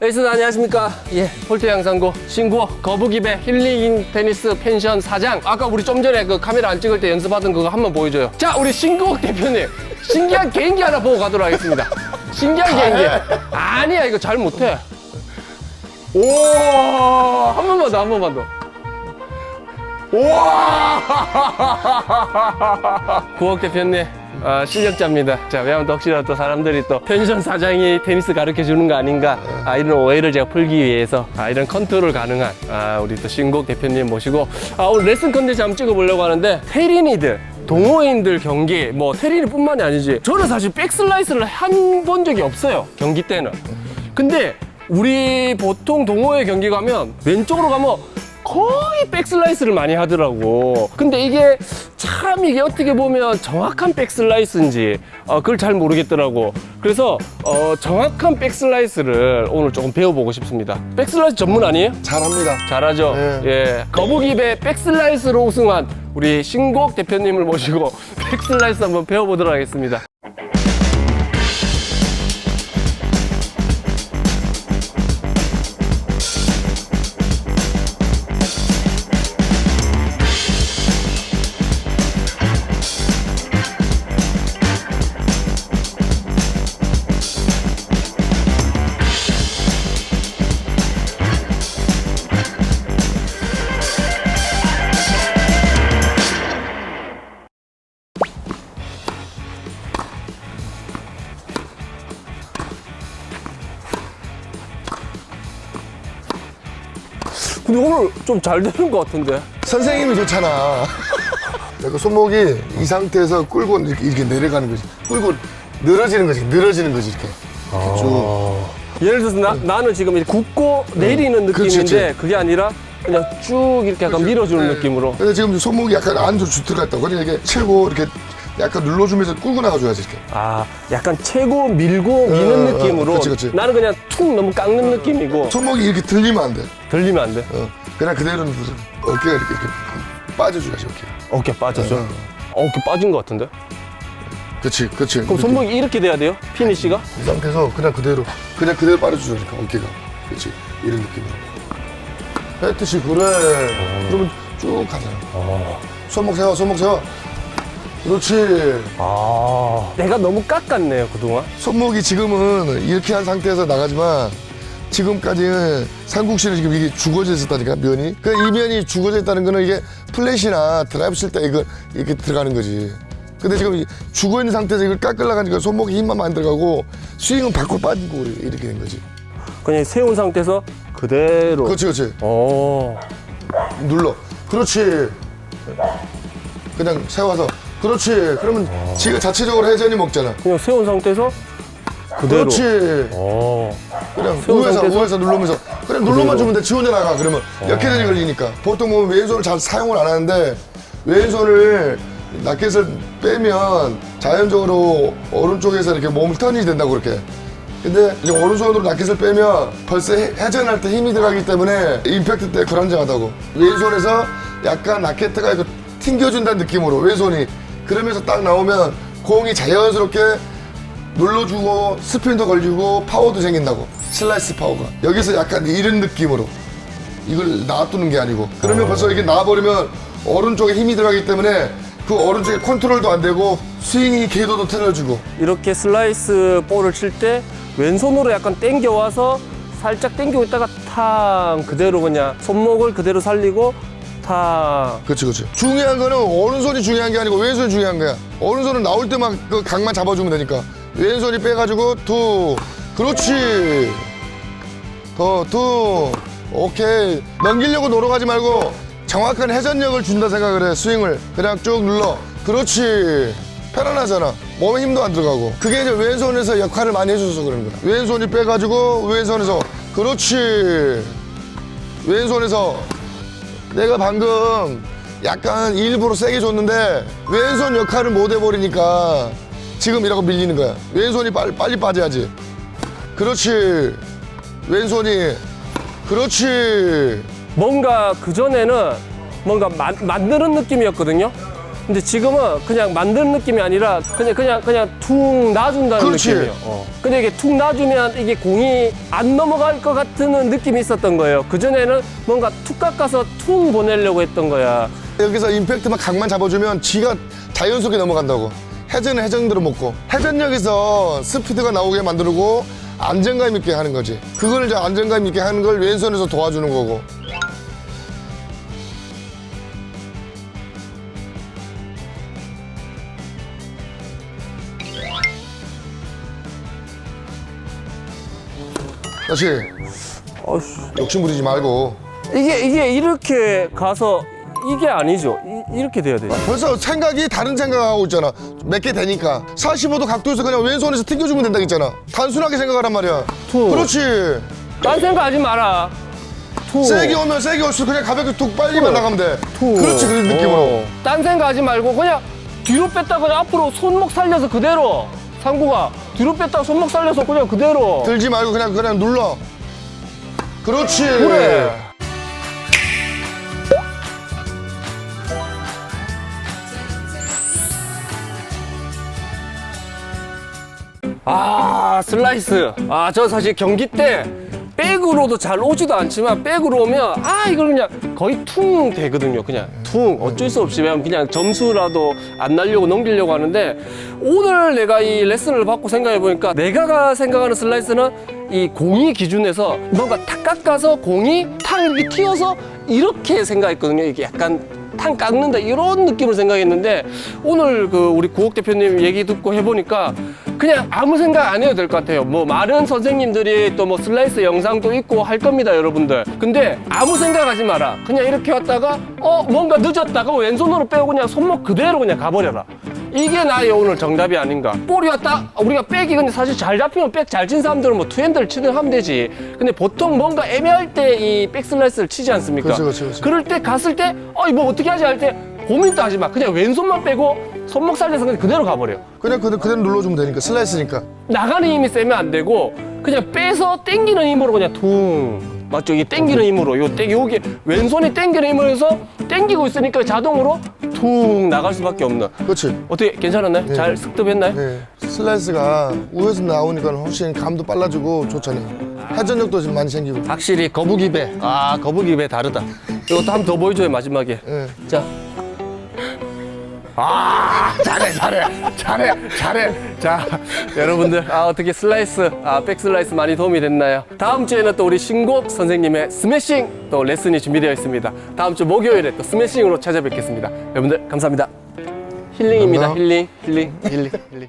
에이스 안녕하십니까? 예 폴트 양산고 신구어 거북이배 힐링 테니스 펜션 사장. 아까 우리 좀 전에 그 카메라 안 찍을 때 연습하던 그거 한번 보여줘요. 자 우리 신구옥 대표님. 신기한 개인기 하나 보고 가도록 하겠습니다. 신기한 개인기. 아니야 이거 잘 못해. 오 한 번만 더 한 번만 더 우와! 구옥 대표님 아, 실력자입니다. 자, 왜냐면 또 혹시라도 또 사람들이 또 펜션 사장이 테니스 가르쳐 주는 거 아닌가. 아, 이런 오해를 제가 풀기 위해서 아, 이런 컨트롤 가능한 아, 우리 또 신곡 대표님 모시고 아, 오늘 레슨 컨텐츠 한번 찍어보려고 하는데 테린이들 동호인들 경기 뭐 테린이뿐만이 아니지. 저는 사실 백슬라이스를 한번 적이 없어요 경기 때는. 근데 우리 보통 동호회 경기 가면 왼쪽으로 가면 거의 백슬라이스를 많이 하더라고. 근데 이게 참 이게 어떻게 보면 정확한 백슬라이스인지 어, 그걸 잘 모르겠더라고. 그래서 어, 정확한 백슬라이스를 오늘 조금 배워보고 싶습니다. 백슬라이스 전문 아니에요? 잘합니다. 잘하죠. 네. 예. 거북이배 백슬라이스로 우승한 우리 신곡 대표님을 모시고 백슬라이스 한번 배워보도록 하겠습니다. 근데 오늘 좀 잘 되는 것 같은데. 선생님이 좋잖아. 그 손목이 이 상태에서 끌고 이렇게, 이렇게 내려가는 거지. 끌고 늘어지는 거지. 늘어지는 거지 이렇게. 이렇게 쭉. 예를 들어서 나, 나는 지금 이렇게 굽고 내리는 그렇지, 느낌인데. 그게 아니라 그냥 쭉 이렇게 약간 밀어주는 네. 느낌으로. 근데 지금 손목이 약간 안으로 쭉 들어갔다. 그러니 이렇게 채고 이렇게 약간 눌러주면서 끌고 나가줘야지 이렇게. 아, 약간 채고 밀고 미는 어, 어, 느낌으로. 그치, 그치. 나는 그냥 툭 너무 깎는 느낌이고 손목이 이렇게 들리면 안 돼. 들리면 안 돼. 어. 그냥 그대로 눌러. 어깨가 이렇게, 이렇게 빠져줘야지 어깨. 어깨 빠졌죠? 어. 어, 어깨 빠진 것 같은데? 그렇지, 그렇지. 그럼 손목이 이렇게 돼야 돼요? 피니쉬가? 이 상태에서 그냥 그대로 그냥 그대로 빠져주니까 어깨가 그렇지 이런 느낌으로 했듯이 그래 그러면 쭉 가잖아 손목 세워 손목 세워 그렇지 아. 내가 너무 깎았네요, 그동안. 손목이 지금은 이렇게 한 상태에서 나가지만 지금까지는 삼국시는 지금 이게 죽어져 있었다니까 면이 그 이 면이 죽어져 있다는 거는 이게 플랫이나 드라이브 칠 때 이거 이렇게 들어가는 거지 근데 지금 이 죽어 있는 상태에서 이걸 깎으려가니까 손목에 힘만 안 들어가고 스윙은 밖으로 빠지고 이렇게 된 거지 그냥 세운 상태에서 그대로. 그렇지 그렇지 어. 눌러 그렇지 그냥 세워서 그렇지. 그러면 지가 자체적으로 회전이 먹잖아. 그냥 세운 상태에서 그대로. 그렇지. 어. 그냥 세운 우에서 상태에서? 우에서 누르면서. 그냥 눌러만 주면 돼. 지원해 나가 그러면. 역회전이 걸리니까. 보통 보면 왼손을 잘 사용을 안 하는데 왼손을 라켓을 빼면 자연적으로 오른쪽에서 이렇게 몸을 턴이 된다고 그렇게. 근데 이제 오른손으로 라켓을 빼면 벌써 해- 회전할 때 힘이 들어가기 때문에 임팩트 때 불안정하다고. 왼손에서 약간 라켓가 이거 튕겨준다는 느낌으로 왼손이 그러면서 딱 나오면 공이 자연스럽게 눌러주고 스핀도 걸리고 파워도 생긴다고. 슬라이스 파워가. 여기서 약간 이런 느낌으로 이걸 놔두는 게 아니고. 그러면 벌써 이게 나와버리면 오른쪽에 힘이 들어가기 때문에 그 오른쪽에 컨트롤도 안 되고 스윙이 궤도도 틀어지고. 이렇게 슬라이스 볼을 칠 때 왼손으로 약간 당겨와서 살짝 당기고 있다가 탕 그대로 그냥 손목을 그대로 살리고 탕 그렇지 그렇지 중요한 거는 오른손이 중요한 게 아니고 왼손이 중요한 거야. 오른손은 나올 때만 그 각만 잡아주면 되니까. 왼손이 빼가지고 투. 그렇지. 더 투. 오케이. 넘기려고 노력하지 말고 정확한 회전력을 준다 생각을 해. 스윙을. 그냥 쭉 눌러. 그렇지. 편안하잖아. 몸에 힘도 안 들어가고. 그게 이제 왼손에서 역할을 많이 해줘서 그런 거야. 왼손이 빼가지고 왼손에서. 그렇지. 왼손에서 내가 방금 약간 일부러 세게 줬는데 왼손 역할을 못 해버리니까 지금 이라고 밀리는 거야. 왼손이 빨리, 빨리 빠져야지. 그렇지. 왼손이. 그렇지. 뭔가 그전에는 뭔가 만, 만드는 느낌이었거든요 근데 지금은 그냥 만드는 느낌이 아니라 그냥 그냥 그냥 툭 놔준다는 그렇지. 느낌이에요. 어. 근데 이게 툭 놔주면 이게 공이 안 넘어갈 것 같은 느낌이 있었던 거예요. 그 전에는 뭔가 툭 깎아서 툭 보내려고 했던 거야. 여기서 임팩트만 각만 잡아주면 지가 자연스럽게 넘어간다고. 회전은 회전대로 먹고 회전력에서 스피드가 나오게 만들고 안정감 있게 하는 거지. 그걸 이제 안정감 있게 하는 걸 왼손에서 도와주는 거고. 다시 어휴. 욕심 부리지 말고 이게 이게 이렇게 가서 이게 아니죠. 이, 렇게 돼야 돼요. 벌써 생각이 다른 생각하고 있잖아. 몇 개 되니까. 45도 각도에서 그냥 왼손에서 튕겨주면 된다 했잖아. 단순하게 생각하란 말이야. 투. 그렇지. 딴 생각하지 마라. 투. 세게 오면 세게 올수록 그냥 가볍게 툭 빨리만 나가면 돼. 투. 그렇지, 그런 느낌으로. 어. 딴 생각하지 말고 그냥 뒤로 뺐다 그냥 앞으로 손목 살려서 그대로. 상구가 뒤로 뺐다 손목 살려서 그냥 그대로. 들지 말고 그냥 그냥 눌러. 그렇지. 그래. 아 슬라이스 아 저 사실 경기 때 백으로도 잘 오지도 않지만 백으로 오면 아 이걸 그냥 거의 퉁 되거든요 그냥. 퉁 어쩔 수 없이. 왜냐면 그냥 점수라도 안 날려고 넘기려고 하는데 오늘 내가 이 레슨을 받고 생각해 보니까 내가 생각하는 슬라이스는 이 공이 기준에서 뭔가 탁 깎아서 공이 탕 이렇게 튀어서 이렇게 생각했거든요. 이게 약간 탕 깎는다 이런 느낌을 생각했는데 오늘 그 우리 구옥 대표님 얘기 듣고 해보니까 그냥 아무 생각 안 해도 될 것 같아요. 뭐 많은 선생님들이 또 뭐 슬라이스 영상도 있고 할 겁니다, 여러분들. 근데 아무 생각하지 마라. 그냥 이렇게 왔다가 어 뭔가 늦었다가 왼손으로 빼고 그냥 손목 그대로 그냥 가버려라. 이게 나의 오늘 정답이 아닌가. 볼이 왔다 우리가 백이 근데 사실 잘 잡히면 백 잘 친 사람들은 뭐 투핸드를 치든 하면 되지. 근데 보통 뭔가 애매할 때 이 백슬라이스를 치지 않습니까? 그렇지, 그렇지, 그렇지. 그럴 때 갔을 때, 어, 이뭐 어떻게 하지 할 때 고민도 하지 마. 그냥 왼손만 빼고 손목 살려서 그냥 그대로 가버려. 그냥 그대로, 그대로 눌러주면 되니까. 슬라이스니까. 나가는 힘이 세면 안 되고 그냥 빼서 당기는 힘으로 그냥 퉁. 맞죠? 이게 당기는 힘으로 요 땡, 요게 왼손이 당기는 힘으로 해서 당기고 있으니까 자동으로 퉁 나갈 수밖에 없는. 그렇지. 어떻게 괜찮았나요? 잘 습득했나요? 네. 슬라이스가 우에서 나오니까 훨씬 감도 빨라지고 좋잖아요. 회전력도 좀 많이 생기고. 확실히 거북이 배. 아, 거북이 배 다르다. 이것도 한 번 더 보여줘요, 마지막에. 예. 자. 아, 잘해, 잘해, 잘해, 잘해. 자, 여러분들, 아, 어떻게 슬라이스, 아, 백 슬라이스 많이 도움이 됐나요? 다음 주에는 또 우리 신곡 선생님의 스매싱 또 레슨이 준비되어 있습니다. 다음 주 목요일에 또 스매싱으로 찾아뵙겠습니다. 여러분들, 감사합니다. 힐링입니다. 힐링, 힐링, 힐링, 힐링.